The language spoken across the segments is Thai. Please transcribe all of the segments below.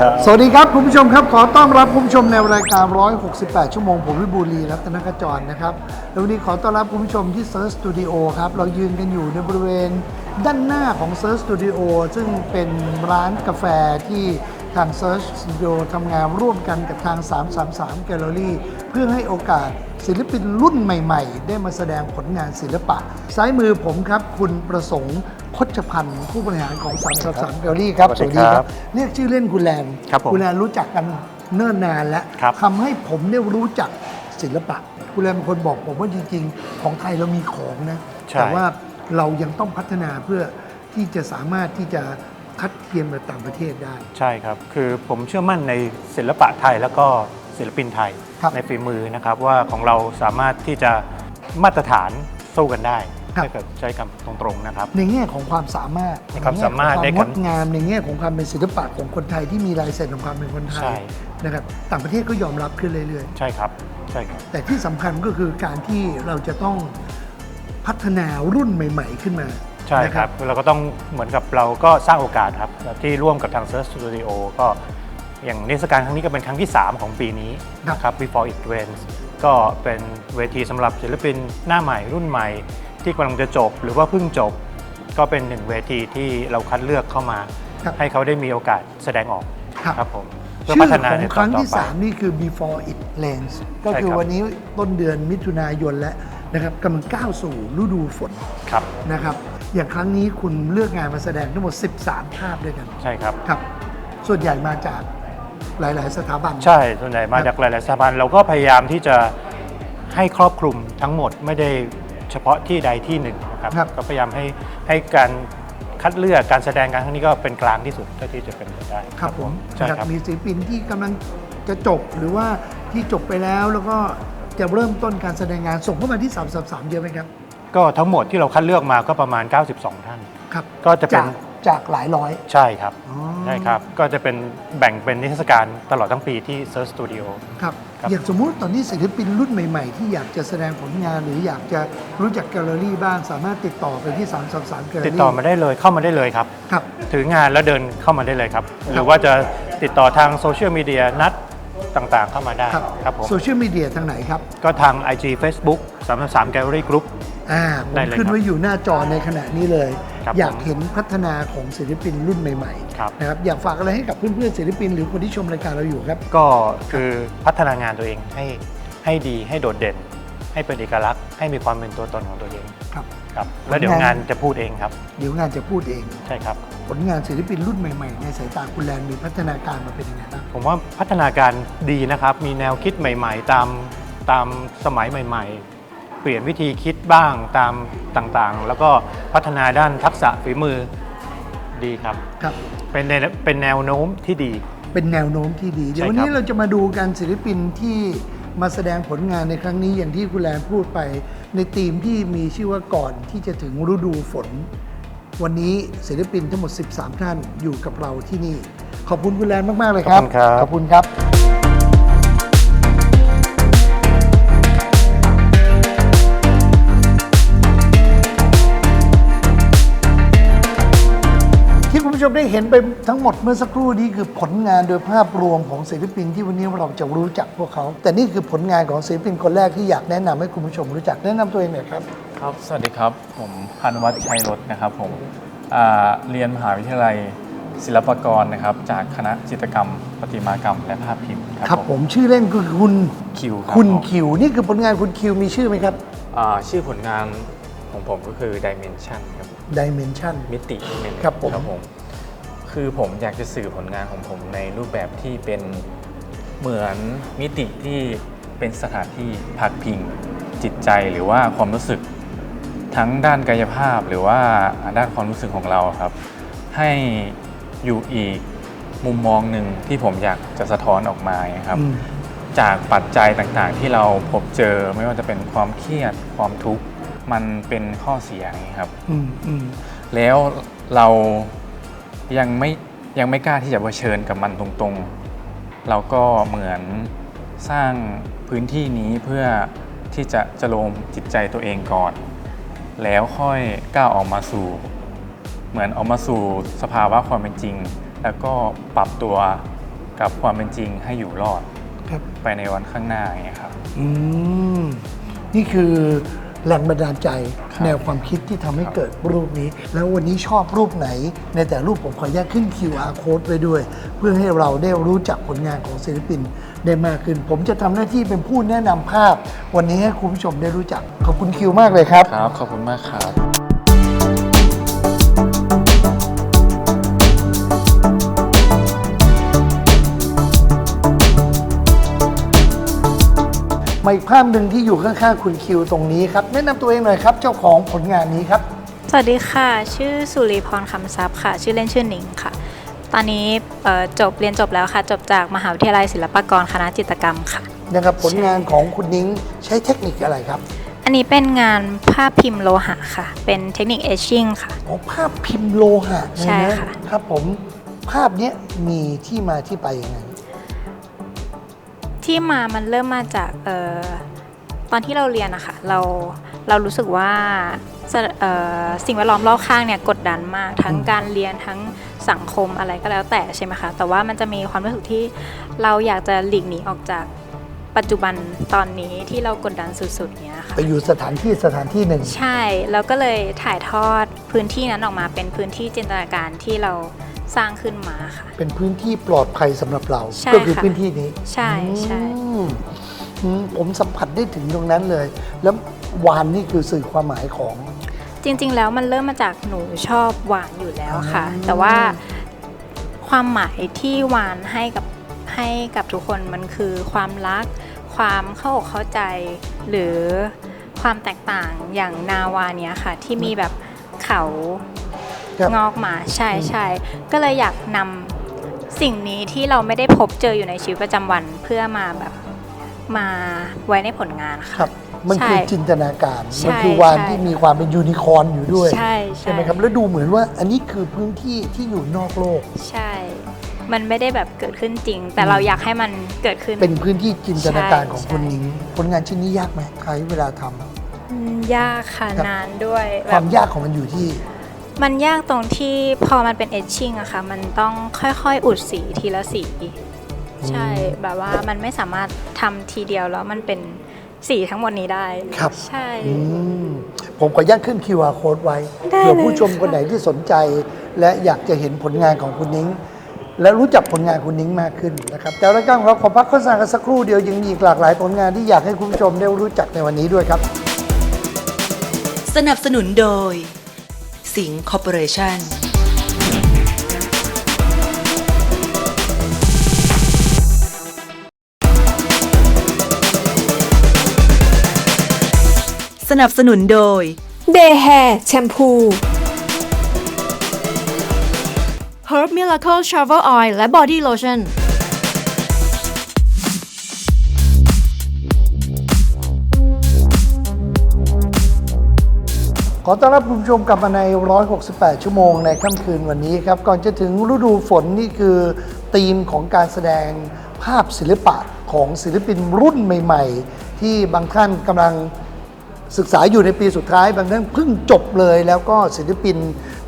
ครับสวัสดีครับคุณผู้ชมครับ ขอต้อนรับคุณผู้ชมในรายการ 168 ชั่วโมง ผมวิบูลีรัตนกจรนะครับแล้ววันนี้ขอต้อนรับคุณผู้ชมที่ Search Studio ครับ เรายืนกันอยู่ในบริเวณด้านหน้าของ Search Studio ซึ่งเป็นร้านกาแฟที่ ทาง Search Studio ทำงานร่วมกันกับทาง 333 Gallery เพื่อให้โอกาสศิลปินรุ่นใหม่ๆ ได้มาแสดงผลงานศิลปะ ซ้ายมือผมครับ คุณประสงค์คชพันธ์ผู้บริหารของ 333 Gallery ครับสวัสดีครับ เรียกชื่อเล่นคุณแลนครับผมณแลนรู้จักกันเนิ่นนานแล้วครับทำให้ผมเนี่ยรู้จักศิลปะ คุณแลนเป็นคนบอกผมว่าจริงๆ ของไทยเรามีของนะใช่แต่ว่าเรายังต้องพัฒนาเพื่อที่จะสามารถที่จะ คัดเทียมกับต่างประเทศได้ ใช่ครับ คือผมเชื่อมั่นในศิลปะไทยแล้วก็ศิลปินไทยครับในฝีมือนะครับ ว่าของเราสามารถที่จะมาตรฐานสู้กันได้ครับถ้าเกิดใช้คำตรงๆนะครับ ในแง่ของความสามารถในความสามารถในในแง่ของกาวคารมงดงามในแง่ของความเป็นศิลปะของคนไทยที่มีลายเซ็นของความเป็นคนไทใช่ยนะครับต่างประเทศก็ยอมรับขึ้นเรื่อยๆ ใช่ครับใช่ครับแต่ที่สำคัญก็คือการที่เราจะต้องพัฒนารุ่นใหม่ ๆ ขึ้นมา ใช่นะ ครับเราก็ต้องเหมือนกับเราก็สร้างโอกาสครับที่ร่วมกับทาง Search Studio ก็อย่างนิทรรศการครั้งนี้ก็เป็นครั้งที่ 3 ของปีนี้นะครับ Before It Rains ก็เป็นเวทีสำหรับศิลปินหน้าใหม่รุ่นใหม่ ที่กำลังจะจบหรือว่าเพิ่งจบ ก็เป็นหนึ่งเวทีที่เราคัดเลือกเข้ามา ครับให้เขาได้มีโอกาสแสดงออกครับ ครับผมเพื่อชื่พัอฒนาของในคตอรั้นงต่อที่ ไป 3 นี่คือ before it lands ก็ใช่คือครับ วันนี้ต้นเดือนมิถุนายนแล้วนะครับกำลังก้าวสู่ฤดูฝนครับ นะครับ อย่างครั้งนี้คุณเลือกงานมาแสดงทั้งหมด 13 ภาพด้วยกันใช่ครับ ครับ ส่วนใหญ่มาจากหลาย ๆ สถาบัน ใช่ส่วนใหญ่มาจากหลายๆสถาบันเราก็พยายามที่จะให้ครอบคลุมทั้งหมดไม่ได้เฉพาะที่ใดที่หนึ่งนะครับครับ ก็พยายามให้ให้การคัดเลือกการแสดงการครั้งนี้ก็เป็นกลางที่สุดเท่าที่จะเป็นไปได้ครับผมใช่นะครับครับ มีศิลปินที่กำลังจะจบหรือว่าที่จบไปแล้วแล้วก็จะเริ่มต้นการแสดงงานส่งเข้ามาที่333เยอะไหมครับ ก็ทั้งหมดที่เราคัดเลือกมาก็ประมาณ 92 ท่าน ครับก็จะเป็นจากจากหลายร้อย ใช่ครับอ๋อ ใช่ครับ ก็จะเป็นแบ่งเป็นนิทรรศการตลอดทั้งปีที่ Search Studio ครับ ครับ อย่างสมมุติตอนนี้ศิลปินรุ่นใหม่ ๆ ที่อยากจะแสดงผลงานหรืออยากจะรู้จักแกลเลอรี่บ้าง สามารถติดต่อไปที่333แกลเลอรี่ติดต่อมาได้เลยเข้ามาได้เลยครับ ครับ ถืองานแล้วเดินเข้ามาได้เลยครับ หรือว่าจะติดต่อทางโซเชียลมีเดียนัด ต่างๆ เข้ามาได้ครับครับผมโซเชียลมีเดียทางไหนครับ ก็ทาง IG Facebook 333 Gallery Group อ่าผมได้เลยขึ้นครับไว้อยู่หน้าจอในขณะนี้เลย ครับอยากผมเห็นพัฒนาของศิลปินรุ่นใหม่ครับ ๆนะครับอยากฝากอะไรให้กับเพื่อนๆศิลปิน หรือคนที่ชมรายการเราอยู่ครับ ก็คือพัฒนางานตัวเองให้ให้ดีให้โดดเด่น ให้เป็นเอกลักษณ์ให้มีความเป็นตัวตนของตัวเองครับ ครับแล้วเดี๋ยวงานจะพูดเองครับ เดี๋ยวงานจะพูดเอง ใช่ครับ ผลงานศิลปินรุ่นใหม่ๆ ในสายตาคุณแลนมีพัฒนาการมาเป็นยังไงบ้างผมว่าพัฒนาการดีนะครับ มีแนวคิดใหม่ ๆ ตามตามสมัยใหม่ ๆ เปลี่ยนวิธีคิดบ้างตามต่างๆ แล้วก็พัฒนาด้านทักษะฝีมือดีครับ ครับ เป็นในเป็นแนวโน้มที่ดี เป็นแนวโน้มที่ดี เดี๋ยวใช่วันครับนี้เราจะมาดูการศิลปินที่มาแสดงผลงานในครั้งนี้อย่างที่คุณแลนพูดไป ในธีมที่มีชื่อว่าก่อนที่จะถึงฤดูฝน วันนี้ศิลปินทั้งหมด 13 ท่านอยู่กับเราที่นี่ ขอบคุณคุณแลนมาก ๆ เลยครับ ขอบคุณครับ ขอบคุณครับ ที่คุณผู้ชมได้เห็นไปทั้งหมดเมื่อสักครู่นี้คือผลงานโดยภาพรวมของศิลปินที่วันนี้เราจะรู้จักพวกเขา แต่นี่คือผลงานของศิลปินคนแรกที่อยากแนะนำให้คุณผู้ชมรู้จักแนะนำตัวเองหน่อยครับ ครับ สวัสดีครับ ผมพันวัฒน์ชัยรถนะครับผมอ่าเรียนมหาวิทยาลัยศิลปากรนะครับ จากคณะจิตรกรรม ประติมากรรม และภาพพิมพ์ครับครับผผมมชื่อเล่นคือคุณคิวรับคุณผมคิวนี่คือผลงานคุณคิวมีชื่อไหมครับ อ่าชื่อผลงานของผมก็คือ Dimension ครับ Dimension มิติหนึ่งครับผมผม คือผมอยากจะสื่อผลงานของผมในรูปแบบที่เป็นเหมือนมิติที่เป็นสถานที่พักพิงจิตใจหรือว่าความรู้สึก ทั้งด้านกายภาพหรือว่าด้านความรู้สึกของเราครับ ให้อยู่อีกมุมมองหนึ่งที่ผมอยากจะสะท้อนออกมาครับอืมจากปัจจัยต่างๆ ที่เราพบเจอไม่ว่าจะเป็นความเครียดความทุกข์มันเป็นข้อเสียอย่างนี้ครับอืมอืมแล้วเรายังไม่ยังไม่กล้าที่จะเผชิญกับมันตรงๆ เราก็เหมือนสร้างพื้นที่นี้เพื่อที่จะจะโลมจิตใจตัวเองก่อน แล้วค่อยก้าวออกมาสู่ เหมือนออกมาสู่สภาวะความเป็นจริง แล้วก็ปรับตัวกับความเป็นจริงให้อยู่รอดครับไปในวันข้างหน้าอย่างเงี้ยครับ อืม นี่คือแรงบันดาลใจครับ แนวความคิดที่ทำให้เกิดรูปนี้ แล้ววันนี้ชอบรูปไหน ในแต่รูปผมขออนุญาตขึ้น QR code ไว้ด้วย เพื่อให้เราได้รู้จักผลงานของศิลปินได้มากขึ้น ผมจะทำหน้าที่เป็นผู้แนะนำภาพ วันนี้ให้คุณผู้ชมได้รู้จักขอบคุณคิวมากเลยครับครับขอบคุณมากครับ มาอีกภาพหนึ่งที่อยู่ข้างๆคุณคิวตรงนี้ครับ แนะนำตัวเองหน่อยครับ เจ้าของผลงานนี้ครับ สวัสดีค่ะ ชื่อสุริพรคำทรัพย์ค่ะ ชื่อเล่นชื่อหนิงค่ะ ตอนนี้เอ่อจบเรียนจบแล้วค่ะ จบจากมหาวิทยาลัยศิลปากรคณะจิตรกรรมค่ะ นะครับผลงานของคุณนิ้งใช้เทคนิคอะไรครับอันนี้เป็นงานภาพพิมพ์โลหะค่ะ เป็นเทคนิคเอชชิ่งค่ะ อ๋อภาพพิมพ์โลหะใช่เลยนะค่ะ ครับผมภาพเนี้ยมีที่มาที่ไปยังไง ที่มามันเริ่มมาจากเออตอนที่เราเรียนอะค่ะเราเรารู้สึกว่าสเอ่อสิ่งแวดล้อมรอบข้างเนี่ยกดดันมาก ทั้งอืมการเรียนทั้งสังคมอะไรก็แล้วแต่ใช่ไหมคะ แต่ว่ามันจะมีความรู้สึกที่เราอยากจะหลีกหนีออกจากปัจจุบันตอนนี้ที่เรากดดันสุดๆเนี้ยค่ะไปอยู่สถานที่สถานที่หนึ่ง ใช่ แล้วก็เลยถ่ายทอดพื้นที่นั้นออกมาเป็นพื้นที่จินตนาการที่เรา สร้างขึ้นมาค่ะ เป็นพื้นที่ปลอดภัยสำหรับเรา ใช่ก็คือค่ะ พื้นที่นี้ใช่ใช่ อืมอืมผมสัมผัสได้ถึงตรงนั้นเลย แล้ววานนี่คือสื่อความหมายของ จริงๆ แล้วมันเริ่มมาจากหนูชอบหวานอยู่แล้วค่ะ อืม แต่ว่าความหมายที่หวานให้กับให้กับทุกคนมันคือความรัก ความเข้าอกเข้าใจ หรือความแตกต่างอย่างนาวาเนี้ยค่ะ ที่มีแบบเขาครับ งอกมาใช่ใช่ก็เลยอยากนำสิ่งนี้ที่เราไม่ได้พบเจออยู่ในชีวิตประจำวันเพื่อมาแบบมาไว้ในผลงานคค่ะรับมันคือใช่จินตนาการใช่มันคือวานใช่ที่มีความเป็นยูนิคอร์นอยู่ด้วย ใช่ใช่ไหมครับ แล้วดูเหมือนว่าอันนี้คือพื้นที่ที่อยู่นอกโลก ใช่ มันไม่ได้แบบเกิดขึ้นจริง แต่เราอยากให้มันเกิดขึ้น เป็นพื้นที่จินตนาการของใช่คุณนิ้งผลงานชิ้นนี้ยากไหมใช้เวลาทำอืมยากค่ะครับนานด้วยคแบวาบมยากของมันอยู่ที่ มันยากตรงที่พอมันเป็นเอชชิ่งอะค่ะ มันต้องค่อยๆ อุดสีทีละสี ใช่ แบบว่ามันไม่สามารถทำทีเดียวแล้วมันเป็นสีทั้งหมดนี้ได้ ครับ ใช่ อืมผมขออนุญาตขึ้น QR code ไว้ได้เผื่อเลยผู้ชมคนไหนที่สนใจ และอยากจะเห็นผลงานของคุณนิ้ง และรู้จักผลงานคุณนิ้งมากขึ้นนะครับแต่รายการของเราขอพักโฆษณากันสักครู่เดียวยังมีอีกหลากหลายผลงานที่อยากให้คุณผู้ชมได้รู้จักในวันนี้ด้วยครับ สนับสนุนโดย สิงคอร์ปอเรชั่นสนับสนุนโดย เดย์แฮร์แชมพู Herb Miracle Travel Oil และ Body Lotion ขอต้อนรับคุณผู้ชมกลับมาใน 168 ชั่วโมงในค่ำคืนวันนี้ครับ ก่อนจะถึงฤดูฝนนี่คือธีมของการแสดงภาพศิลปะของศิลปินรุ่นใหม่ ๆ ที่บางท่านกำลังศึกษาอยู่ในปีสุดท้าย บางท่านเพิ่งจบเลย แล้วก็ศิลปิน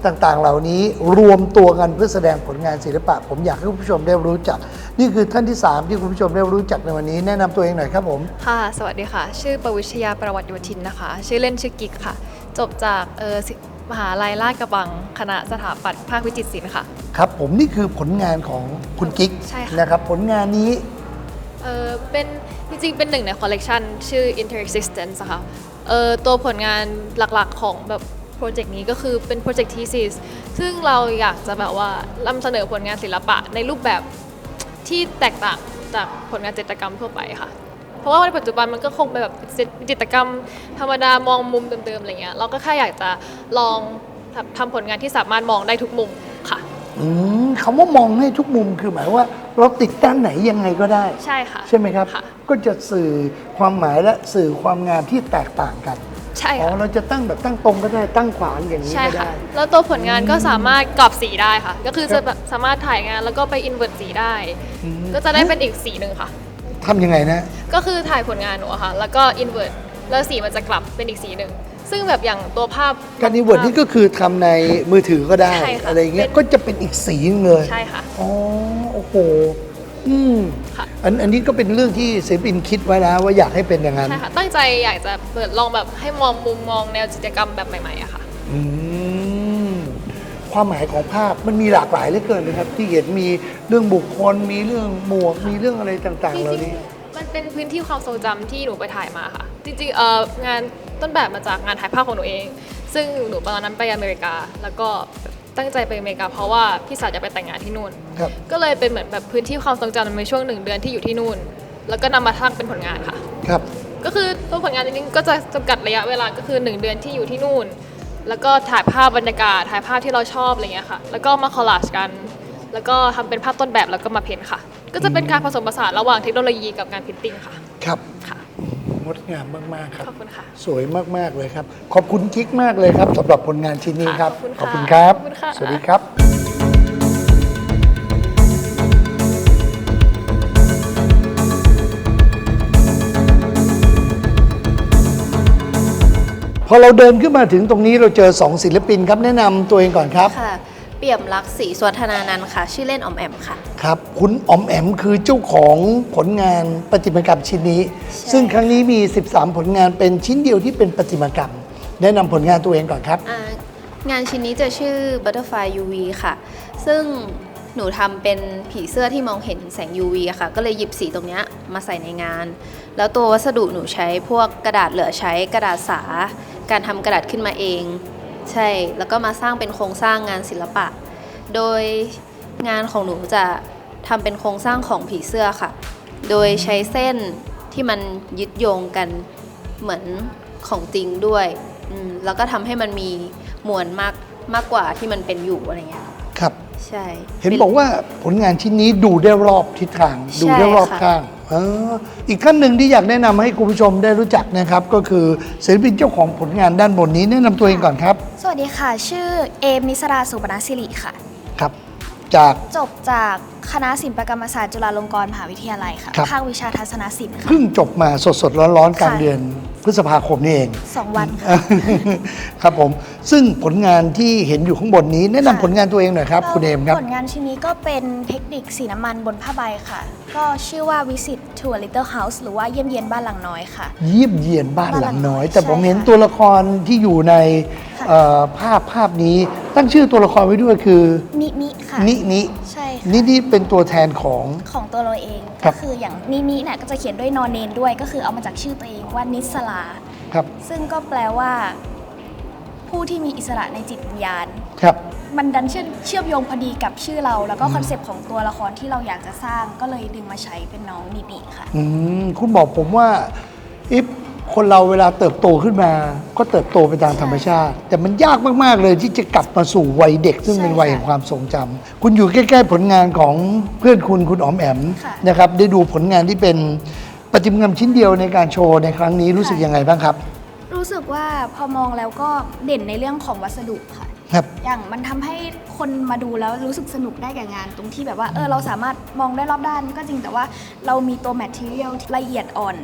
ต่างๆ เหล่านี้รวมตัวกันเพื่อแสดงผลงานศิลปะ ผมอยากให้คุณผู้ชมได้รู้จัก นี่คือท่านที่สามที่คุณผู้ชมได้รู้จักในวันนี้ แนะนำตัวเองหน่อยครับผม ค่ะ สวัสดีค่ะ ชื่อประวิชยาประวัติโยธินนะคะ ชื่อเล่นชื่อกิกค่ะ จบจากเออสิมหาลัยลาดกระบัง คณะสถาปัตย์ภาควิจิตรศิลป์ค่ะ ครับผมนี่คือผลงานของคุณกิ๊กใช่ค่ะ นะครับ ผลงานนี้ เออเป็นจริงๆ เป็นหนึ่งในคอลเลกชันชื่อ Interexistence อะค่ะเออตัวผลงานหลักๆของแบบโปรเจกต์นี้ก็คือเป็นโปรเจกต์ thesis ซึ่งเราอยากจะแบบว่านำเสนอผลงานศิลปะในรูปแบบที่แตกต่างจากผลงานจิตรกรรมทั่วไปค่ะ เพราะว่าในปัจจุบันมันก็คงเป็นแบบจิตรกรรม ธรรมดามองมุมเดิมๆอะไรเงี้ยเราก็แค่อยากจะลองทำทำผลงานที่สามารถมองได้ทุกมุมค่ะอืมคำว่ามองให้ทุกมุมคือหมายว่า เราติดด้านไหนยังไงก็ได้ใช่ค่ะ ใช่ไหมครับค่ะก็จะสื่อความหมายและสื่อความงามที่แตกต่างกันใช่อ๋อค่ะเราจะตั้งแบบตั้งตรงก็ได้ตั้งขวางอย่างนี้ใช่ก็ค่ะได้แล้วตัวผลงานก็สามารถกรอบสีได้ค่ะ ก็คือครัจะบแบบสามารถถ่ายงานแล้วก็ไปอินเวอร์ตสีได้ ก็จะได้เป็นอีกสีหนึ่งค่ะ ทำยังไงนะ ก็คือถ่ายผลงานหนูอะค่ะ แล้วก็อินเวอร์ตแล้วสีมันจะกลับเป็นอีกสีหนึ่ง ซึ่งแบบอย่างตัวภาพ การอีเวิร์ดนี่ก็คือทำในมือถือก็ได้ใช่ค่ะอะไรเงี้ยเป็น ก็จะเป็นอีกสีหนึ่งเลยใช่ค่ะ อ๋อโอ้โหอืมค่ะ อันอันนี้ก็เป็นเรื่องที่ศิลปินคิดไว้แล้วว่าอยากให้เป็นอย่างนั้นใช่ค่ะ ตั้งใจอยากจะเปิดลองแบบให้มองมุมมองแนวจิตรกรรมแบบใหม่ๆอะค่ะ อืม ความหมายของภาพมันมีหลากหลายเหลือเกินนะครับ ที่เห็นมีเรื่องบุคคล มีเรื่องหมวก มีเรื่องอะไรต่างๆ เหล่านี้ มันเป็นพื้นที่ความทรงจำที่หนูไปถ่ายมาค่ะ จริงๆเอองานต้นแบบมาจากงานถ่ายภาพของหนูเอง ซึ่งหนูตอนนั้นไปอเมริกา แล้วก็ตั้งใจไปอเมริกาเพราะว่าพี่สาวจะไปแต่งงานที่นู่น ครับ ก็เลยเป็นเหมือนแบบพื้นที่ความทรงจำในช่วงหนึ่งเดือนที่อยู่ที่นู่น แล้วก็นำมาทั้งเป็นผลงานค่ะ ครับ ก็คือตัวผลงานจริงๆก็จะจำกัดระยะเวลาก็คือ 1 เดือนที่อยู่ที่นู่น แล้วก็ถ่ายภาพบรรยากาศ ถ่ายภาพที่เราชอบอะไรเงี้ยค่ะ แล้วก็มาคอลลาจกัน แล้วก็ทำเป็นภาพต้นแบบแล้วก็มาเพ้นท์ค่ะ ก็จะเป็นการผสมผสานระหว่างเทคโนโลยีกับการพิมพ์ติ้งค่ะ ครับ ค่ะ งดงามมาก ๆ ครับ ขอบคุณค่ะ สวยมาก ๆ เลยครับ ขอบคุณคิกมากเลยครับสำหรับผลงานชิ้นนี้ครับขอบคุณคค่ะรับ ขอบคุณค่ะ สวัสดีครับ อเราเดินขึ้นมาถึงตรงนี้เราเจอสองศิลปินครับแนะนำตัวเองก่อนครับ ค่ะ เปี่ยมรักศรีสวัฒนานันท์ค่ะ ชื่อเล่นออมแอมค่ะ ครับ คุณออมแอมคือเจ้าของผลงานประติมากรรมชิ้นนี้ ซึ่งครั้งนี้มี 13 ผลงานเป็นชิ้นเดียวที่เป็นประติมากรรม แนะนำผลงานตัวเองก่อนครับ อ่างานชิ้นนี้จะชื่อ Butterfly UV ค่ะ ซึ่งหนูทำเป็นผีเสื้อที่มองเห็นแสง UV อะค่ะ ก็เลยหยิบสีตรงเนี้ยมาใส่ในงาน แล้วตัววัสดุหนูใช้พวกกระดาษเหลือใช้กระดาษสา การทำกระดาษขึ้นมาเอง ใช่ แล้วก็มาสร้างเป็นโครงสร้างงานศิลปะ โดยงานของหนูจะทำเป็นโครงสร้างของผีเสื้อค่ะ โดยใช้เส้นที่มันยึดโยงกันเหมือนของจริงด้วยอืมแล้วก็ทำให้มันมีมวลมากมากกว่าที่มันเป็นอยู่อะไรเงี้ยครับ ใช่ เห็นบอกว่าผลงานชิ้นนี้ดูได้รอบทิศทาง ดูได้รอบค่ะข้าง เอออีกขั้นหนึ่งที่อยากแนะนำให้คุณผู้ชมได้รู้จักนะครับ ก็คือศิลปินเจ้าของผลงานด้านบนนี้แนะนำตัวเองก่อนครับสวัสดีค่ะ ชื่อเอมนิสราสุบรรณสิริค่ะ ครับ จาก จบจากคณะศิลปกรรมศาสตร์จุฬาลงกรณ์มหาวิทยาลัยค่ะ ครับ ภาควิชาทัศนศิลป์ค่ะ เพิ่งจบมาสดๆร้อนๆกลางค่ะ เดือนพฤษภาคมนี่เอง สองวันค่ะ ครับผมซึ่งผลงานที่เห็นอยู่ข้างบนนี้ แนะนำค่ะ ผลงานตัวเองหน่อยครับ คุณเอมครับ ผลงานชิ้นนี้ก็เป็นเทคนิคสีน้ำมันบนผ้าใบค่ะ ก็ชื่อว่า Visit to a Little House หรือว่าเยี่ยมเยียนบ้านหลังน้อยค่ะ เยี่ยมเยียนบ้านหลังน้อยบ้านหลังน้อยแต่ผมใช่เห็นค่ะตัวละครที่อยู่ในค่ะ เอ่อภาพภาพนี้ตั้งชื่อตัวละครไว้ด้วยคือนินิค่ะ นินิใช่ค่ะนินิเป็นตัวแทนของ ของตัวเราเองครัก็บ คืออย่างนินิเนี่ยก็จะเขียนด้วยนอนเนนด้วยก็คือเอามาจากชื่อตัวเองว่านิสลา ครับซึ่งก็แปลว่า ผู้ที่มีอิสระในจิตวิญญาณ ครับ มันดันเชื่อมเชื่อมโยงพอดีกับชื่อเรา แล้วก็คอนเซปต์ของตัวละครที่เราอยากจะสร้างก็เลยดึงมาใช้เป็นน้องนินิค่ะ อืมคุณบอกผมว่าอิฟคนเราเวลาเติบโตขึ้นมา ก็เติบโตไปตามธรรมชาติ แต่มันยากมาก ๆ เลยที่จะกลับมาสู่วัยเด็ก ซึ่งใช่เป็นวัยค่ะแห่งความทรงจำคุณอยู่ใกล้ ๆ ผลงานของเพื่อนคุณคุณอ๋อมแอมค่ะนะครับ ได้ดูผลงานที่เป็นประติมากรรมชิ้นเดียวในการโชว์ในครั้งนี้รู้สึกค่ะยังไงบ้างครับ รู้สึกว่าพอมองแล้วก็เด่นในเรื่องของวัสดุค่ะ ครับ อย่างมันทำให้คนมาดูแล้วรู้สึกสนุกได้กับงาน ตรงที่แบบว่าเออเราสามารถมองได้รอบด้านก็จริงแต่ว่าเรามีตัวแมทเทียลละเอียดอ่อน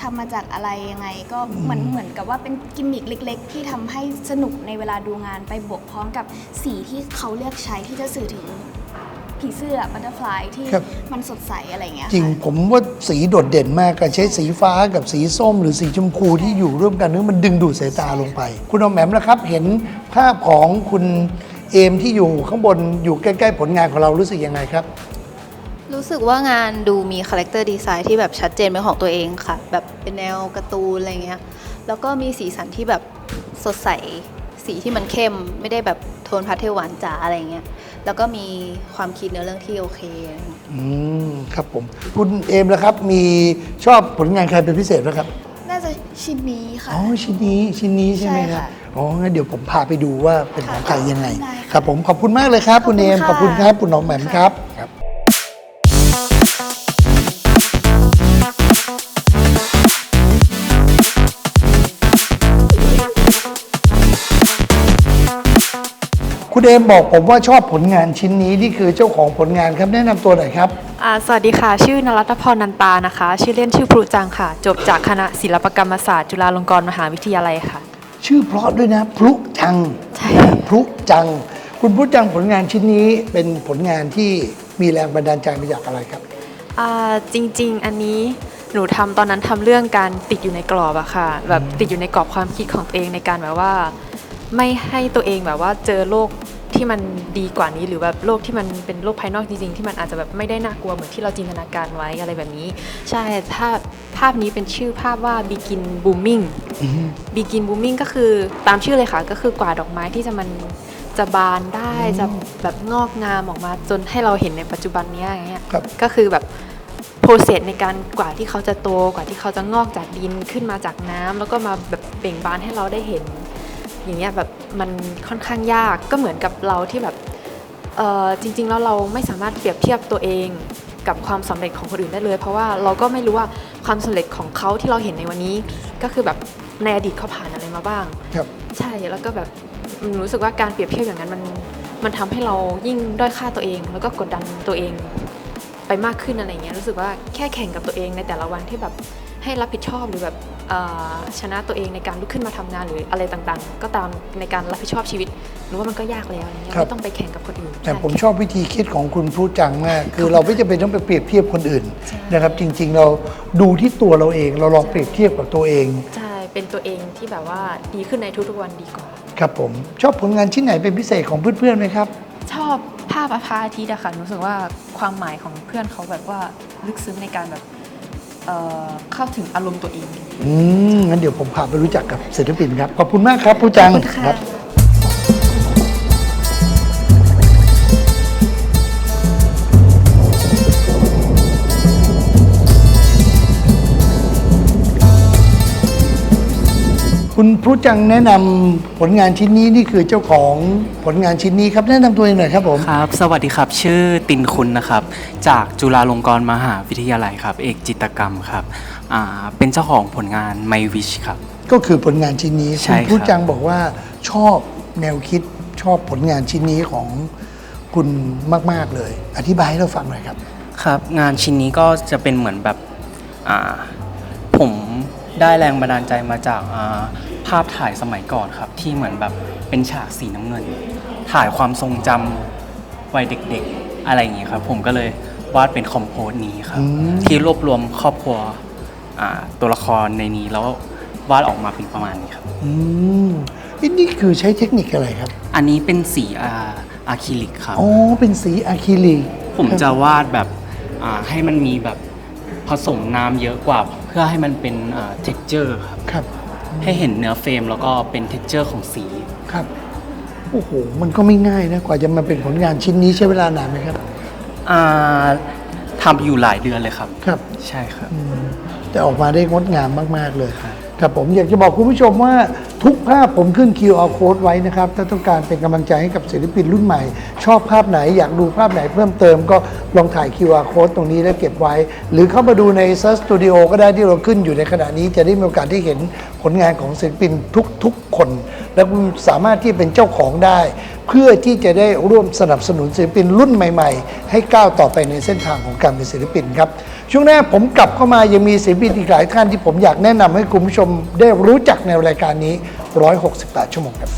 ทำมาจากอะไรยังไง ก็เหมือนเหมือนกับว่าเป็นกิมมิคเล็ก ๆ ที่ทำให้สนุกในเวลาดูงานไปบวกพร้อมกับสีที่เขาเลือกใช้ที่จะสื่อถึง ผีเสื้อบัตเตอร์ฟลายที่ครับ มันสดใสอะไรอย่างเงี้ยจริงค่ะผมว่าสีโดดเด่นมากการใช้สีฟ้ากับสีส้ม หรือสีชมพูที่อยู่ร่วมกันนึกมันดึงดูดสายตาลงไป คุณออมแหมมนะครับ เห็นภาพของคุณเอมที่อยู่ข้างบนอยู่ใกล้ๆผลงานของเรารู้สึกยังไงครับ รู้สึกว่างานดูมีคาแรคเตอร์ดีไซน์ที่แบบชัดเจนเป็นของตัวเองค่ะ แบบเป็นแนวการ์ตูนอะไรเงี้ยแล้วก็มีสีสันที่แบบสดใส สีที่มันเข้ม ไม่ได้แบบโทนพาสเทลหวานจ๋าอะไรเงี้ย แล้วก็มีความคิดเนื้อเรื่องที่โอเคอะไรเงี้ยอืมครับผม คุณเอมนะครับมีชอบผลงานใครเป็นพิเศษไหมครับ น่าจะชิ้นนี้ค่ะ อ๋อชิ้นนี้ชิ้นนี้ใช่ไหมใช่ครับค่ะอ๋องั้นเดี๋ยวผมพาไปดูว่าเป็นของใครยังไง ได้ค่ะครับผมขอบคุณมากเลยครับ คุณเอมขขออบบคุคุณณคค่ะรับคุณน้องแหม่มครับ ครับคุณเอมบอกผมว่าชอบผลงานชิ้นนี้นี่คือเจ้าของผลงานครับแนะนำตัวหน่อยครับ อ่าสวัสดีค่ะ ชื่อนรัตพรนันตานะคะ ชื่อเล่นชื่อพรุจังค่ะ จบจากคณะศิลปกรรมศาสตร์จุฬาลงกรณ์มหาวิทยาลัยค่ะ ชื่อเพราะด้วยนะพลุจังใช่ นะพลุจัง คุณพลุจังผลงานชิ้นนี้เป็นผลงานที่มีแรงบันดาลใจมาจากอะไรครับ อ่าจริงๆ อันนี้หนูทำตอนนั้นทำเรื่องการติดอยู่ในกรอบอะค่ะ แบบติดอยู่ในกรอบความคิดของตัวเองในการแบบว่า ไม่ให้ตัวเองแบบว่าเจอโลกที่มันดีกว่านี้หรือแบบโลกที่มันเป็นโลกภายนอกจริงๆ ที่มันอาจจะแบบไม่ได้น่ากลัวเหมือนที่เราจินตนาการไว้อะไรแบบนี้ ใช่ถ้าภาพนี้เป็นชื่อภาพว่า begin booming begin booming ก็คือตามชื่อเลยค่ะ ก็คือกว่าดอกไม้ที่จะมันจะบานได้จะแบบงอกงามออกมาจนให้เราเห็นในปัจจุบันเนี้ยอย่างเงี้ยครับก็คือแบบโปรเซสในการกว่าที่เขาจะโตกว่าที่เขาจะงอกจากดินขึ้นมาจากน้ำแล้วก็มาแบบเบ่งบานให้เราได้เห็น อย่างเงี้ยแบบมันค่อนข้างยากก็เหมือนกับเราที่แบบเอ่อจริงๆแล้วเราไม่สามารถเปรียบเทียบตัวเองกับความสำเร็จของคนอื่นได้เลย เพราะว่าเราก็ไม่รู้ว่าความสำเร็จของเขาที่เราเห็นในวันนี้ ก็คือแบบในอดีตเขาผ่านอะไรมาบ้าง ครับ ใช่แล้วก็แบบอืมรู้สึกว่าการเปรียบเทียบอย่างนั้นมันมันทำให้เรายิ่งด้อยค่าตัวเอง แล้วก็กดดันตัวเองไปมากขึ้นอะไรเงี้ยรู้สึกว่าแค่แข่งกับตัวเองในแต่ละวันที่แบบให้รับผิดชอบหรือแบบเอ่อ ชนะตัวเองในการลุกขึ้นมาทำงานหรืออะไรต่างๆ ก็ตามในการรับผิดชอบชีวิตหนูว่ามันก็ยากแล้วอะไรเงี้ยครับไม่ต้องไปแข่งกับคนอื่น แต่ใช่ผมชอบวิธีคิดของคุณพลุจังมาก คือเราไม่จำเป็นต้องไปเปรียบเทียบคนอื่นนะครับ จริงๆเราดูที่ตัวเราเอง เราลองเปรียบเทียบกับตัวเองใช่เป็นตัวเองที่แบบว่าดีขึ้นในทุกๆวันดีกว่าครับผมชอบผลงานชิ้นไหนเป็นพิเศษของเพื่อนๆไหมครับ ชอบภาพพระอาทิตย์อะค่ะรู้สึกว่าความหมายของเพื่อนเขาแบบว่าลึกซึ้งในการแบบ เอ่อเข้าถึงอารมณ์ตัวเอง อืมงั้นเดี๋ยวผมพาไปรู้จักกับศิลปินครับ ขอบคุณมากครับผู้จังขอบคุณค่ะ ครับ คุณพลุจังแนะนำผลงานชิ้นนี้นี่คือเจ้าของผลงานชิ้นนี้ครับแนะนำตัวเองหน่อยครับผมครับ สวัสดีครับ ชื่อตินคุณนะครับ จากจุฬาลงกรณ์มหาวิทยาลัยครับ เอกจิตรกรรมครับอ่าเป็นเจ้าของผลงาน My Wish ครับ ก็คือผลงานชิ้นนี้ใช่คุณครับผู้จังบอกว่าชอบแนวคิดชอบผลงานชิ้นนี้ของคุณมากๆเลย อธิบายให้เราฟังหน่อยครับ ครับ งานชิ้นนี้ก็จะเป็นเหมือนแบบอ่าผม ได้แรงบันดาลใจมาจากอ่าภาพถ่ายสมัยก่อนครับ ที่เหมือนแบบเป็นฉากสีน้ำเงิน ถ่ายความทรงจำวัยเด็กๆ อะไรอย่างเงี้ยครับ ผมก็เลยวาดเป็นคอมโพสนี้ครับอืมที่รวบรวมครอบครัวอ่าตัวละครในนี้แล้ววาดออกมาเป็นประมาณนี้ครับอืมนี่นี่คือใช้เทคนิคอะไรครับ อันนี้เป็นสีอาอะคริลิกครับอ๋อเป็นสีอะคริลิก ผมจะวาดแบบอ่าให้มันมีแบบผสมน้ำเยอะกว่าเพื่อให้มันเป็นเท็กเจอร์ครับครับ ให้เห็นเนื้อเฟรมแล้วก็เป็นเท็กเจอร์ของสีครับโอ้โหมันก็ไม่ง่ายนะกว่าจะมาเป็นผลงานชิ้นนี้ใช้เวลานานไหมครับอ่าทำอยู่หลายเดือนเลยครับครับ ใช่ครับอืมแต่ออกมาได้งดงามมาก ๆ เลยครับครับผมอยากจะบอกคุณผู้ชมว่า ทุกภาพผมขึ้น QR code ไว้นะครับ ถ้าต้องการเป็นกำลังใจให้กับศิลปินรุ่นใหม่ ชอบภาพไหนอยากดูภาพไหนเพิ่มเติมก็ลองถ่าย QR code ตรงนี้แล้วเก็บไว้ หรือเข้ามาดูใน Search Studio ก็ได้ที่เราขึ้นอยู่ในขณะนี้จะได้มีโอกาสที่เห็นผลงานของศิลปินทุกๆคน และคุณสามารถที่เป็นเจ้าของได้ เพื่อที่จะได้ร่วมสนับสนุนศิลปินรุ่นใหม่ ๆ ให้ก้าวต่อไปในเส้นทางของการเป็นศิลปินครับช่วงหน้าผมกลับเข้ามายังมีศิลปินอีกหลายท่านที่ผมอยากแนะนำให้คุณผู้ชมได้รู้จักในรายการนี้ 168 ชั่วโมงครับ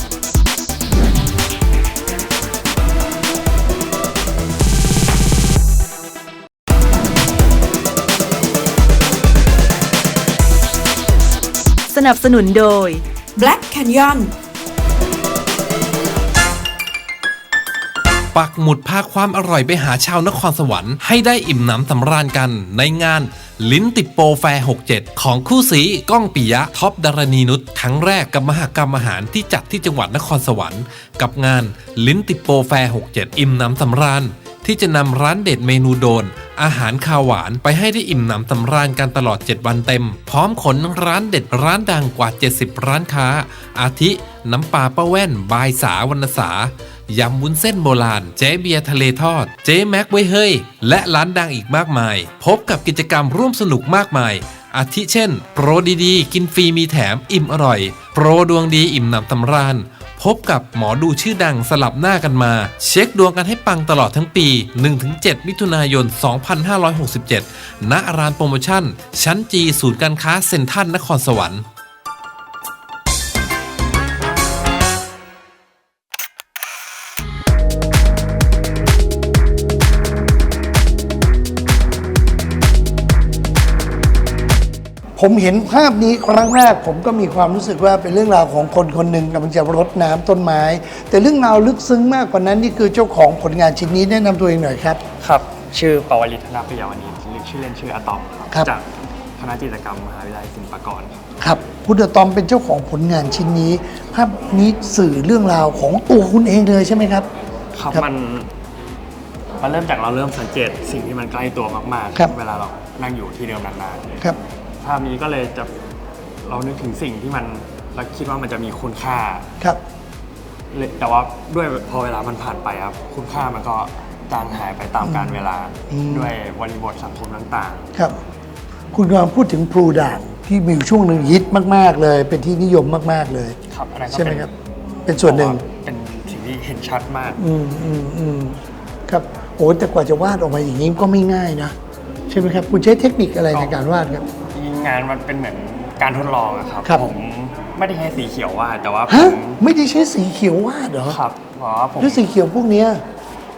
สนับสนุนโดย Black Canyon ปักหมุดพาความอร่อยไปหาชาวนครสวรรค์ให้ได้อิ่มหนำสำราญกันในงาน ลิ้นติดโปรแฟร์ 67 ของคู่สีก้องปิยะท็อปดารณีนุชครั้งแรกกับมหกรรมอาหารที่จัดที่จังหวัดนครสวรรค์ กับงานลิ้นติดโปรแฟร์ 67 อิ่มหนำสำราญ ที่จะนำร้านเด็ดเมนูโดน อาหารคาวหวานไปให้ได้อิ่มหนำสำราญกันตลอด 7 วันเต็ม พร้อมขนร้านเด็ดร้านดังกว่า 70 ร้านค้า อาทิ น้ำปลาป้าแว่นบายสาวรรณสา ยำวุ้นเส้นโบราณ เจ๊เบียร์ทะเลทอด เจ๊แม็กไว้เฮ้ย และร้านดังอีกมากมาย พบกับกิจกรรมร่วมสนุกมากมาย อาทิเช่น โปรดีๆ กินฟรีมีแถมอิ่มอร่อย โปรดวงดีอิ่มหนำตำราญพบกับหมอดูชื่อดังสลับหน้ากันมา เช็คดวงกันให้ปังตลอดทั้งปี 1-7 มิถุนายน 2567 ณ ร้านโปรโมชั่น ชั้นจีศูนย์การค้าเซ็นทรัลนครสวรรค์ ผมเห็นภาพนี้ครั้งแรกผมก็มีความรู้สึกว่าเป็นเรื่องราวของคนคนหนึ่งกำลังจะรดน้ำต้นไม้ แต่เรื่องราวลึกซึ้งมากกว่านั้นนี่คือเจ้าของผลงานชิ้นนี้แนะนำตัวเองหน่อยครับ ครับ ชื่อปวริศธนาพยาวณีชื่อเล่นชื่ออะตอมครับจากคณะจิตรกรรมมหาวิทยาลัยศิลปากรครับครับคุณอะตอมเป็นเจ้าของผลงานชิ้นนี้ ภาพนี้สื่อเรื่องราวของตัวคุณเองเลยใช่ไหมครับครับครับมันมันเริ่มจากเราเริ่มสังเกตสิ่งที่มันใกล้ตัวมากครับๆเวลาเรานั่งอยู่ที่เดิมนานครับๆ ภาพนี้ก็เลยจะเรานึกถึงสิ่งที่มันเราคิดว่ามันจะมีคุณค่าครับ เลยแต่ว่าด้วยพอเวลามันผ่านไปครับ คุณค่ามันก็จางหายไปตามกาลเวลาอืม ด้วยบริบทสังคมต่างครับ คุณกำลังพูดถึงพลูด่างที่มีอยู่ช่วงหนึ่งฮิตมาก ๆ เลย เป็นที่นิยมมาก ๆ เลย ๆ ครับอันนั้นก็ใช่ไหมเป็นครับ เป็นส่วนหนึ่ง เป็นสิ่งที่เห็นชัดมาก อืมอืมอืมครับโอ้แต่กว่าจะวาดออกมาอย่างนี้ก็ไม่ง่ายนะ ใช่ไหมครับ คุณใช้เทคนิคอะไรในการวาดครับ งานมันเป็นเหมือนการทดลองอะครับ ครับ ผมไม่ได้ใช้สีเขียววาดแต่ว่าผฮะมไม่ได้ใช้สีเขียววาดเหรอครับเพราะว่าผมแล้วสีเขียวพวกเนี้ย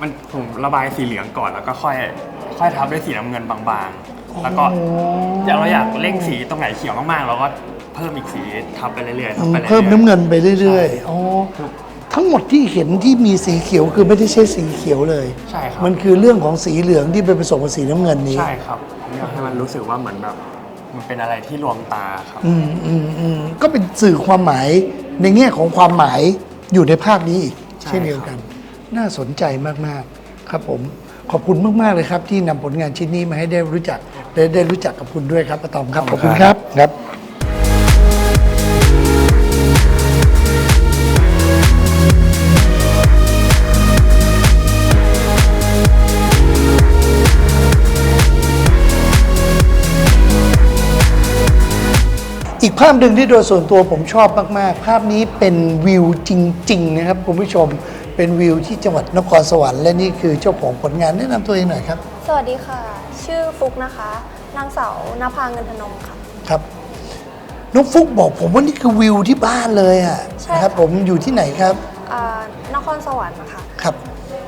มันผมระบายสีเหลืองก่อนแล้วก็ค่อย ค่อยทับด้วยสีน้ำเงินบางๆ แล้วก็อยากเราอยากเร่งสีตรงไหนเขียวมากๆเราก็เพิ่มอีกสีทับไปเรื่อยๆทับไปเรื่อยๆ เพิ่มน้ำเงินไปเรื่อยๆอ๋อทั้งหมดที่เห็นที่มีสีเขียวคือไม่ได้ใช้สีเขียวเลย ใช่ครับมันคือเรื่องของสีเหลืองที่ไปผสมกับสีน้ำเงินนี้ ใช่ครับผมอยากให้มันรู้สึกว่าเหมือนแบบ มันเป็นอะไรที่ลวงตาครับ อืมอืมอืมก็เป็นสื่อความหมายในแง่ของความหมายอยู่ในภาพนี้อีกใช่เช่นเดียวกัน น่าสนใจมากๆ ครับผมขอบคุณมาก ๆ เลยครับ ที่นำผลงานชิ้นนี้มาให้ได้รู้จักและได้รู้จักกับคุณด้วยครับอาตอมครับขอบคุณครับครับ ภาพหนึ่งที่โดยส่วนตัวผมชอบมาก ๆ ภาพนี้เป็นวิวจริง ๆ นะครับคุณผู้ชมเป็นวิวที่จังหวัดนครสวรรค์และนี่คือเจ้าของผลงานแนะนำตัวเองหน่อยครับสวัสดีค่ะ ชื่อฟุกนะคะ นางสาวนภาเงินพนมค่ะ ครับน้องฟุกบอกผมว่านี่คือวิวที่บ้านเลยอะใช่ นะครับ ผมอยู่ที่ไหนครับอ่านครสวรรค์นะคะ ครับ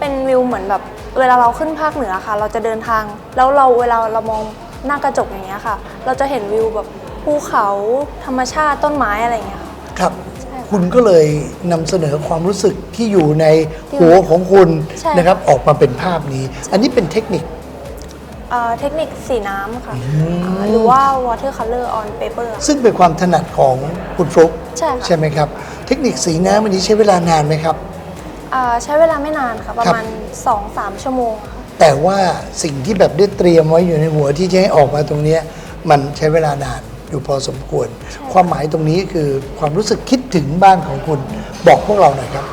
เป็นวิวเหมือนแบบเวลาเราขึ้นภาคเหนือค่ะ เราจะเดินทาง แล้วเราเวลาเรามองหน้ากระจกอย่างเงี้ยค่ะ เราจะเห็นวิวแบบ ภูเขาธรรมชาติต้นไม้อะไรอย่างเงี้ยค่ะ ครับ คุณก็เลยนำเสนอความรู้สึกที่อยู่ในที่หัวของคุณใช่ นะครับ ออกมาเป็นภาพนี้ อันนี้เป็นเทคนิคอ่าเทคนิคสีน้ำค่ะอ่าหรือว่า water color on paper ซึ่งเป็นความถนัดของคุณฟลุกใช่ค่ะใช่ไหมครับ เทคนิคสีน้ำวันนี้ใช้เวลานานไหมครับ อ่าใช้เวลาไม่นานค่ะ ประมาณ 2-3 ชั่วโมงค่ะ แต่ว่าสิ่งที่แบบได้เตรียมไว้อยู่ในหัวที่จะให้ออกมาตรงเนี้ยมันใช้เวลานาน อยู่พอสมควร ความหมายตรงนี้คือความรู้สึกคิดถึงบ้านของคุณ บอกพวกเราหน่อยครับ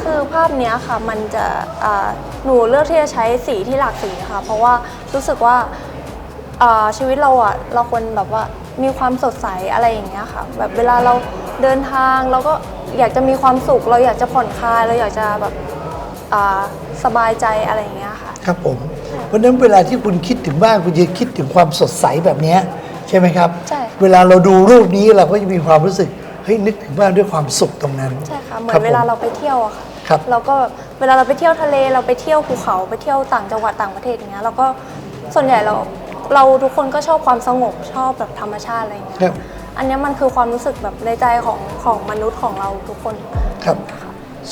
คือภาพเนี้ยค่ะมันจะอ่าหนูเลือกที่จะใช้สีที่หลากสีค่ะ เพราะว่ารู้สึกว่าอ่าชีวิตเราอะเราควรแบบว่ามีความสดใสอะไรอย่างเงี้ยค่ะ แบบเวลาเราเดินทางเราก็อยากจะมีความสุข เราอยากจะผ่อนคลายเราอยากจะแบบอ่าสบายใจอะไรอย่างเงี้ยค่ะ ครับผม เพราะฉะนั้นเวลาที่คุณคิดถึงบ้านคุณจะคิดถึงความสดใสแบบเนี้ยใช่ไหมครับ ใช่เวลาเราดูรูปนี้เราก็จะมีความรู้สึกเฮ้ยนึกถึงบ้านด้วยความสุขตรงนั้นใช่ค่ะ เหมือครับนเวลาผมเราไปเที่ยวอะค่ะ ครับเราก็แบบเวลาเราไปเที่ยวทะเลเราไปเที่ยวภูเขาไปเที่ยวต่างจังหวัดต่างประเทศอย่างเงี้ยเราก็ส่วนใหญ่เราเราทุกคนก็ชอบความสงบชอบแบบธรรมชาติอะไรอย่างเงี้ยครับ อันเนี้ยมันคือความรู้สึกแบบในใจของของมนุษย์ของเราทุกคน ครับ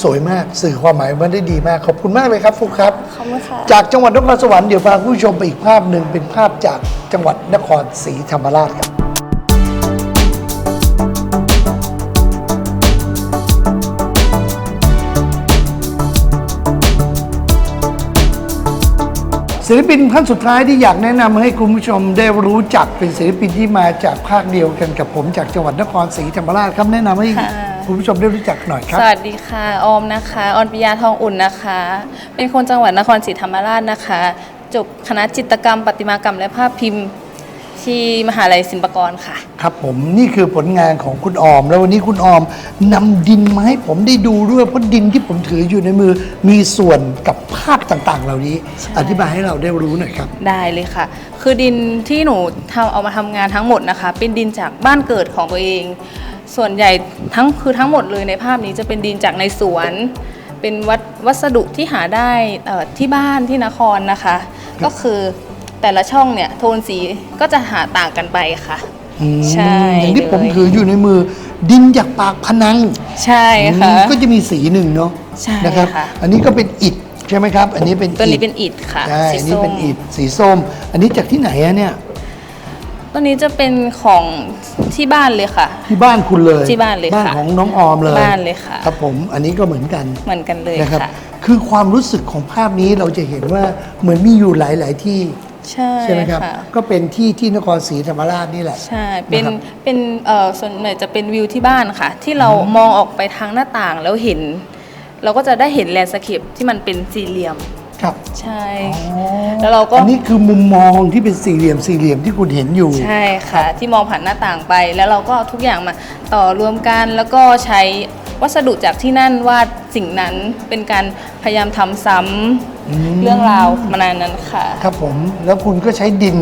สวยมากสื่อความหมายมันได้ดีมาก ขอบคุณมากเลยครับฟุกครับ ขอบคุณค่ะ จากจังหวัดนครสวรรค์เดี๋ยวพาคุณผู้ชมไปอีกภาพหนึ่งเป็นภาพจากจังหวัดนครศรีธรรมราชครับศิลปินท่านสุดท้ายที่อยากแนะนำให้คุณผู้ชมได้รู้จักเป็นศิลปินที่มาจากภาคเดียวกันกับผมจากจังหวัดนครศรีธรรมราชครับแนะนำให้ ค่ะคุณผู้ชมได้รู้จักหน่อยครับ สวัสดีค่ะออมนะคะออนปิยาทองอุ่นนะคะ เป็นคนจังหวัดนครศรีธรรมราชนะคะ จบคณะจิตรกรรมประติมากรรมและภาพพิมพ์ที่มหาลัยศิลปากรค่ะ ครับผมนี่คือผลงานของคุณออม แล้ววันนี้คุณออมนำดินมาให้ผมได้ดูด้วยเพราะดินที่ผมถืออยู่ในมือมีส่วนกับภาพต่างๆ เหล่านี้อธิบายให้เราได้รู้หน่อยครับ ได้เลยค่ะ คือดินที่หนูทำเอามาทำงานทั้งหมดนะคะ เป็นดินจากบ้านเกิดของตัวเอง ส่วนใหญ่ทั้งคือทั้งหมดเลยในภาพนี้จะเป็นดินจากในสวน เป็นวัดวัสดุที่หาได้เอ่อที่บ้านที่นครนะคะ ก็คือแต่ละช่องเนี่ยโทนสีก็จะหาต่างกันไปค่ะอืมใช่อย่างที่ผมเลยถืออยู่ในมือ ดินจากปากพนัง ใช่ค่ะอืมก็จะมีสีหนึ่งเนาะใช่นะครับค่ะอันนี้ก็เป็นอิฐใช่ไหมครับ อันนี้เป็นตัวนี้เป็นอิฐค่ะใช่สีอันนี้ส้มเป็นอิฐสีส้ม อันนี้จากที่ไหนอะเนี่ย ตัวนี้จะเป็นของที่บ้านเลยค่ะ ที่บ้านคุณเลยที่บ้านเลยบ้านค่ะของน้องออมเลยบ้านเลยค่ะ ครับผมอันนี้ก็เหมือนกันเหมือนกันเลยนะครับ ค่ะ คือความรู้สึกของภาพนี้เราจะเห็นว่าเหมือนมีอยู่หลาย ๆ ที่ใช่ไหมครับค่ะก็เป็นที่ที่นครศรีธรรมราชนี่แหละ ใช่เป็นนะครับ เป็นเอ่อส่วนใหญ่จะเป็นวิวที่บ้านค่ะ ที่เรามองออกไปทางหน้าต่างแล้วเห็น เราก็จะได้เห็นแลนด์สเคปที่มันเป็นสี่เหลี่ยม ครับใช่ แล้วเราก็อันนี้คือมุมมองที่เป็นสี่เหลี่ยมสี่เหลี่ยมที่คุณเห็นอยู่ ใช่ค่ะ ที่มองผ่านหน้าต่างไป แล้วเราก็เอาทุกอย่างมาต่อรวมกันแล้วก็ใช้วัสดุจากที่นั่นวาดสิ่งนั้นเป็นการพยายามทำซ้ำเรื่องราวมานานนั้นค่ะ ครับผมแล้วคุณก็ใช้ดิน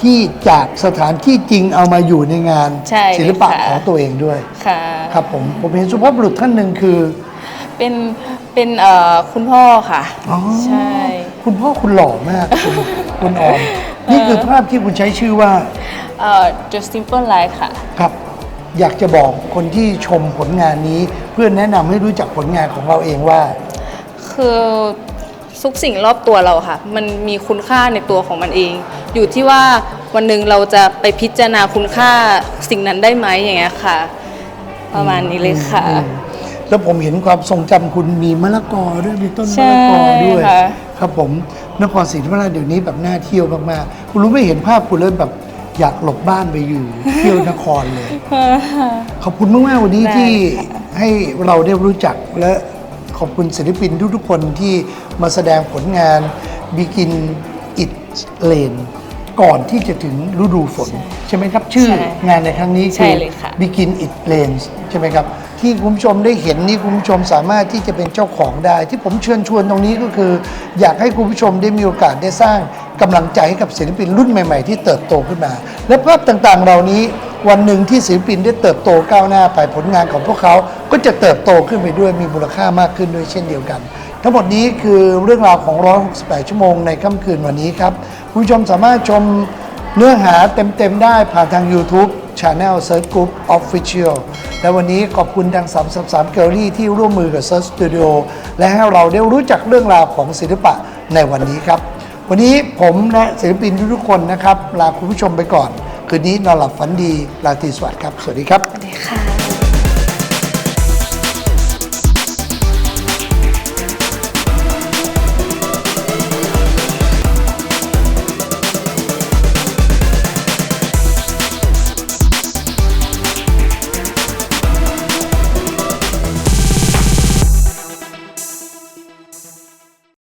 ที่จากสถานที่จริงเอามาอยู่ในงานใช่ศิลปะค่ะ ของตัวเองด้วย ค่ะ ครับผมผมเห็นสุภาพบุรุษท่านหนึ่งคือ เป็น เป็นเอ่อคุณพ่อค่ะ อ๋อใช่ คุณพ่อคุณหล่อมากคุณคุณออม นี่คือภาพที่คุณใช้ชื่อว่า เอ่อ just simple life ค่ะ ครับ อยากจะบอกคนที่ชมผลงานนี้ เพื่อแนะนำให้รู้จักผลงานของเราเองว่า คือทุกสิ่งรอบตัวเราค่ะ มันมีคุณค่าในตัวของมันเอง อยู่ที่ว่าวันหนึ่งเราจะไปพิจารณาคุณค่าสิ่งนั้นได้ไหมอย่างเงี้ยค่ะ ประมาณนี้เลยค่ะ แล้วผมเห็นความทรงจำคุณมีมะละกอด้วยมีต้นใช่มะละกอด้วยค่ะ ครับผมนครศรีธรรมราชเดี๋ยวนี้แบบน่าเที่ยวมากๆคุณรู้ไหม่เห็นภาพคุณเลยแบบอยากหลบบ้านไปอยู่ เที่ยวนครเลย ขอบคุณมากๆวันนี้ได้ที่ให้เราได้รู้จักและขอบคุณศิลปินทุกๆคนที่มาแสดงผลงาน Begin It Lane ก่อนที่จะถึงฤดูฝน ใช่ไหมครับชื่อใช่งานในครั้งนี้ใช่คือ เลยค่ะ Begin It Lanes ใช่ไหมครับ ที่คุณผู้ชมได้เห็นนี่คุณผู้ชมสามารถที่จะเป็นเจ้าของได้ ที่ผมเชิญชวนตรงนี้ก็คือ อยากให้คุณผู้ชมได้มีโอกาสได้สร้างกำลังใจให้กับศิลปินรุ่นใหม่ ๆ ที่เติบโตขึ้นมา และภาพต่างๆ เหล่านี้วันหนึ่งที่ศิลปินได้เติบโตก้าวหน้าไปผลงานของพวกเขา ก็จะเติบโตขึ้นไปด้วยมีมูลค่ามากขึ้นด้วยเช่นเดียวกัน ทั้งหมดนี้คือเรื่องราวของ 168 ชั่วโมงในค่ำคืนวันนี้ครับ คุณผู้ชมสามารถชมเนื้อหาเต็มๆได้ผ่านทาง YouTube Channel Search Group Official และวันนี้ขอบคุณทาง 333 Gallery ที่ร่วมมือกับ Search Studio และให้เราได้รู้จักเรื่องราวของศิลปะในวันนี้ครับ วันนี้ผมและศิลปินทุกๆคนนะครับ ลาคุณผู้ชมไปก่อน คืนนี้นอนหลับฝันดีราตรีสวัสดิ์ครับ สวัสดีครับค่ะ